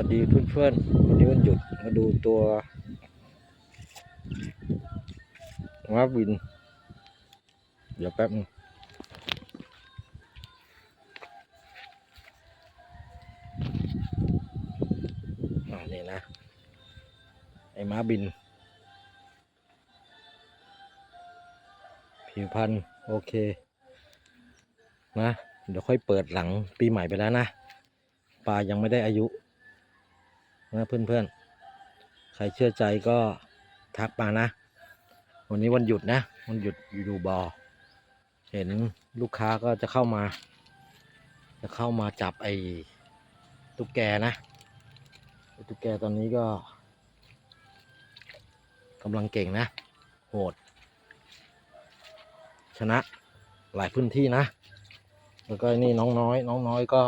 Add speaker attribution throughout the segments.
Speaker 1: วัสดีเพื่อนๆวันนี้วันหยุดมาดูตัวมาวิน เดี๋ยวแป๊บนึงอ่านี่นะ ไอ้ม้าบิน ผิวพันธุ์โอเค นะ เดี๋ยวค่อยเปิดหลังปีใหม่ไปแล้วนะปลายังไม่ได้อายุ นะเพื่อนๆ ใครเชื่อใจก็ทักมานะ วันนี้วันหยุดนะ วันหยุดอยู่ดูบอ เห็นลูกค้าก็จะเข้ามา จะเข้ามาจับไอ้ตุ๊กแกนะ ตุ๊กแกตอนนี้ก็กำลังเก่งนะ โหด ชนะหลายพื้นที่นะ แล้วก็นี่น้องน้อย น้องน้อยก็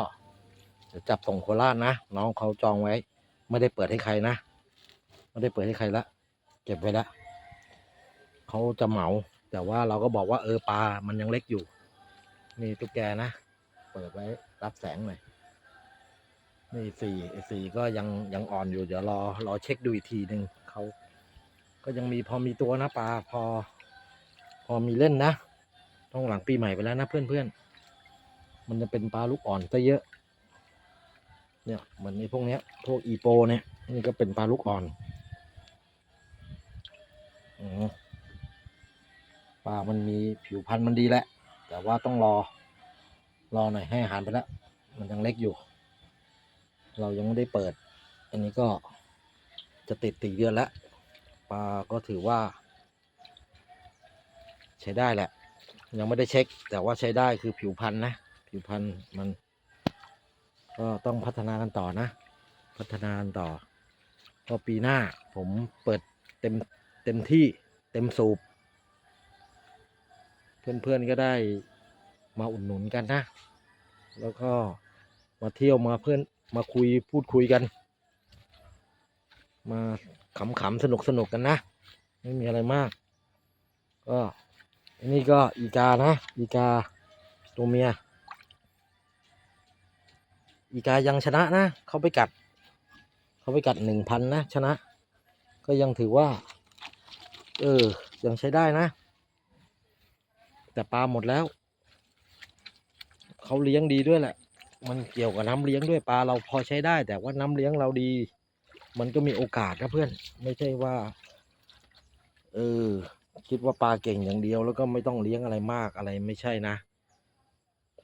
Speaker 1: เดี๋ยวจับส่งโคราชนะ น้องเขาจองไว้ ไม่ได้เปิดให้ใครนะ ไม่ได้เปิดให้ใครละ เก็บไว้ละเขาจะเหมา แต่ว่าเราก็บอกว่าเออปลา มันยังเล็กอยู่ นี่ตุ๊กแกนะ เปิดไว้รับแสงหน่อย นี่สี่สี่ก็ยังยังอ่อนอยู่ เดี๋ยวรอรอเช็คดูอีกทีหนึ่งเขาก็ยังมีพอมีตัวนะปลาพอ พอมีเล่นนะ ต้องหลังปีใหม่ไปแล้วนะเพื่อนๆ มันจะเป็นปลาลูกอ่อนซะเยอะ เนี่ยเหมือนในพวกเนี้ย พวกอีโปเนี่ยนี่ก็เป็นปลาลูกอ่อนอปลามันมีผิวพรรณมันดีแหละแต่ว่าต้องรอ รอหน่อยให้อาหารไปแล้ว มันยังเล็กอยู่ เรายังไม่ได้เปิด อันนี้ก็จะติดตีเดือนแล้วปลาก็ถือว่า ใช้ได้แหละ ยังไม่ได้เช็ค แต่ว่าใช้ได้คือผิวพรรณนะ ผิวพรรณมัน ก็ต้องพัฒนากันต่อนะ พัฒนากันต่อก็ปีหน้าผมเปิดเต็มเต็มที่เต็มสูบ เพื่อนๆก็ได้มาอุดหนุนกันนะ แล้วก็มาเที่ยวมาเพื่อนมาคุยพูดคุยกัน มาขำๆสนุกสนุกกันนะ ไม่มีอะไรมาก ก็อันนี้ก็อีกานะ อีกาตัวเมีย อีกายังชนะนะเขาไปกัด เขาไปกัดหนึ่งพันนะชนะ ก็ยังถือว่า เออ ยังใช้ได้นะ แต่ปลาหมดแล้ว เขาเลี้ยงดีด้วยแหละ มันเกี่ยวกับน้ำเลี้ยงด้วยปลาเราพอใช้ได้ แต่ว่าน้ำเลี้ยงเราดี มันก็มีโอกาสนะเพื่อน ไม่ใช่ว่า เออ คิดว่าปลาเก่งอย่างเดียวแล้วก็ไม่ต้องเลี้ยงอะไรมากอะไรไม่ใช่นะ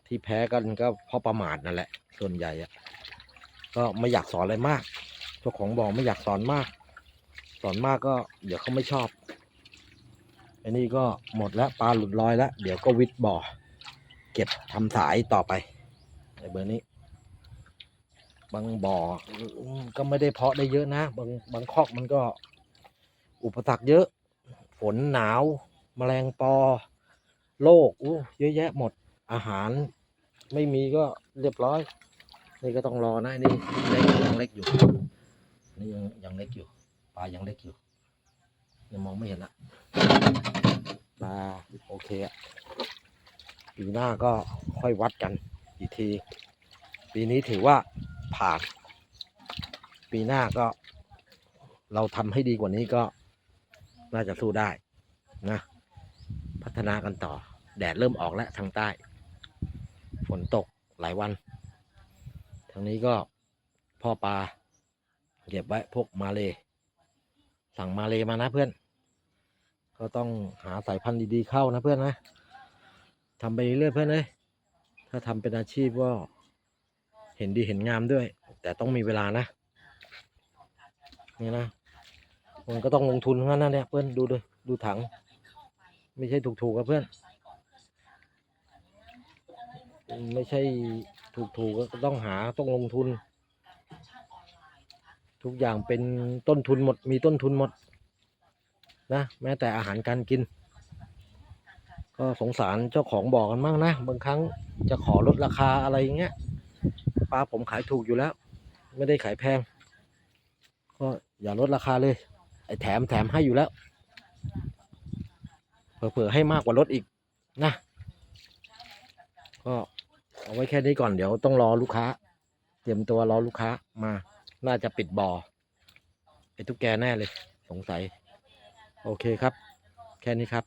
Speaker 1: ที่แพ้กันก็เพราะประมาทนั่นแหละ ส่วนใหญ่อะก็ไม่อยากสอนอะไรมากเจ้าของบอกไม่อยากสอนมาก สอนมากก็ เดี๋ยวเขาไม่ชอบอันนี้ก็หมดแล้วปลาหลุดลอยแล้ว เดี๋ยวก็วิดบ่อ เก็บทำสายต่อไปไอ้เบอร์นี้ บางบ่อก็ไม่ได้เพาะได้เยอะนะ บางบางคอกมันก็ อุปสรรคเยอะ ฝนหนาวแมลงปอโรคอู้เยอะแยะหมดอาหาร ไม่มีก็เรียบร้อย นี่ก็ต้องรอนะนี่เล็กยังเล็กอยู่ นี่ยังยังเล็กอยู่ ปลายังเล็กอยู่ ยังมองไม่เห็นละปลาโอเคอะปีหน้าก็ค่อยวัดกันอีกที ปีนี้ถือว่าผ่าน ปีหน้าก็ เราทำให้ดีกว่านี้ก็น่าจะสู้ได้นะ พัฒนากันต่อ แดดเริ่มออกแล้วทางใต้ ฝนตกหลายวัน ทางนี้ก็พ่อปลาเก็บไว้พวกมาเลยสั่งมาเลยมานะเพื่อน ก็ต้องหาสายพันธุ์ดีๆเข้านะเพื่อนนะทำไปเรื่อยเพื่อนเลยถ้าทำเป็นอาชีพก็เห็นดีเห็นงามด้วย แต่ต้องมีเวลานะนี่นะมันก็ต้องลงทุนงนั้นนะเนี่ยเพื่อนดูดูดูถัง ไม่ใช่ถูกๆกับเพื่อน ไม่ใช่ถูกๆก็ต้องหาต้องลงทุน ทุกอย่างเป็นต้นทุนหมดมีต้นทุนหมดนะแม้แต่อาหารการกิน ก็สงสารเจ้าของบอกกันบ้างนะ บางครั้งจะขอลดราคาอะไรอย่างเงี้ยปลาผมขายถูกอยู่แล้ว ไม่ได้ขายแพง ก็อย่าลดราคาเลย ไอ้แถมแถมให้อยู่แล้วเผื่อๆให้มากกว่าลดอีกนะ ก็ เอาไว้แค่นี้ก่อนเดี๋ยวต้องรอลูกค้า เตรียมตัวรอลูกค้ามา น่าจะปิดบ่อไอ้ตุ๊กแกแน่เลย สงสัย โอเคครับ แค่นี้ครับ